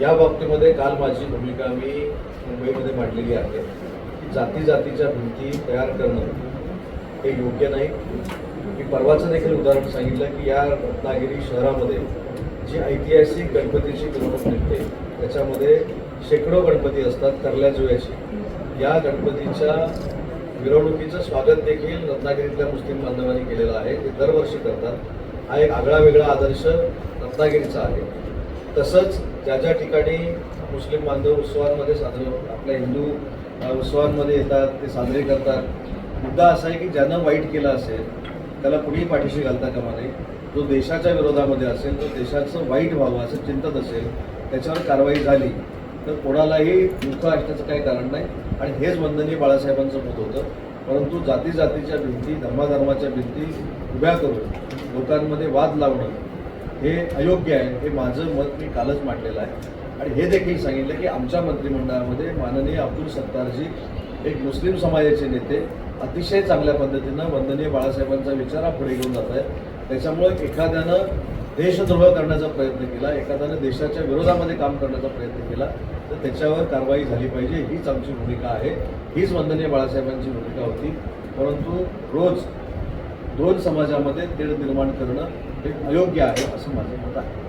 या बाबतीमध्ये काल माझी भूमिका मी मुंबईमध्ये मांडलेली आहे. की जाती जातीच्या भिंती तयार करणं हे योग्य नाही. मी परवाचं देखील उदाहरण सांगितलं की या रत्नागिरी शहरामध्ये जी ऐतिहासिक गणपतीची मिरवणूक निघते त्याच्यामध्ये शेकडो गणपती असतात करल्या जुव्याची. या गणपतीच्या मिरवणुकीचं स्वागत देखील रत्नागिरीतल्या मुस्लिम बांधवांनी केलेलं आहे. ते दरवर्षी करतात. हा एक आगळा वेगळा आदर्श रत्नागिरीचा आहे. तसंच ज्या ज्या ठिकाणी मुस्लिम बांधव उत्सवांमध्ये साजरे आपल्या हिंदू उत्सवांमध्ये येतात ते साजरे करतात. मुद्दा असा आहे की ज्यानं वाईट केलं असेल त्याला कुणीही पाठीशी घालता कामा नये. जो देशाच्या विरोधामध्ये असेल तो देशाचं वाईट व्हावं असं चिंतत असेल त्याच्यावर कारवाई झाली तर कोणालाही दुःख असण्याचं काही कारण नाही. आणि हेच वंदनीय बाळासाहेबांचं मत होतं. परंतु जाती जातीच्या भिंती धर्माधर्माच्या भिंती उभ्या करून लोकांमध्ये वाद लावणं हे अयोग्य आहे. हे माझं मत मी कालच मांडलेलं आहे. आणि हे देखील सांगितलं की आमच्या मंत्रिमंडळामध्ये माननीय अब्दुल सत्तारजी एक मुस्लिम समाजाचे नेते अतिशय चांगल्या पद्धतीनं वंदनीय बाळासाहेबांचा विचार हा पुढे घेऊन जात आहे त्याच्यामुळे एखाद्यानं देशद्रोह करण्याचा प्रयत्न केला एखाद्यानं देशाच्या विरोधामध्ये काम करण्याचा प्रयत्न केला तर त्याच्यावर कारवाई झाली पाहिजे. हीच आमची भूमिका आहे. हीच वंदनीय बाळासाहेबांची भूमिका होती. परंतु रोज दोन समाजामध्ये तेढ निर्माण करणं म्हणजे अयोग्य आहे असं माझं मत आहे.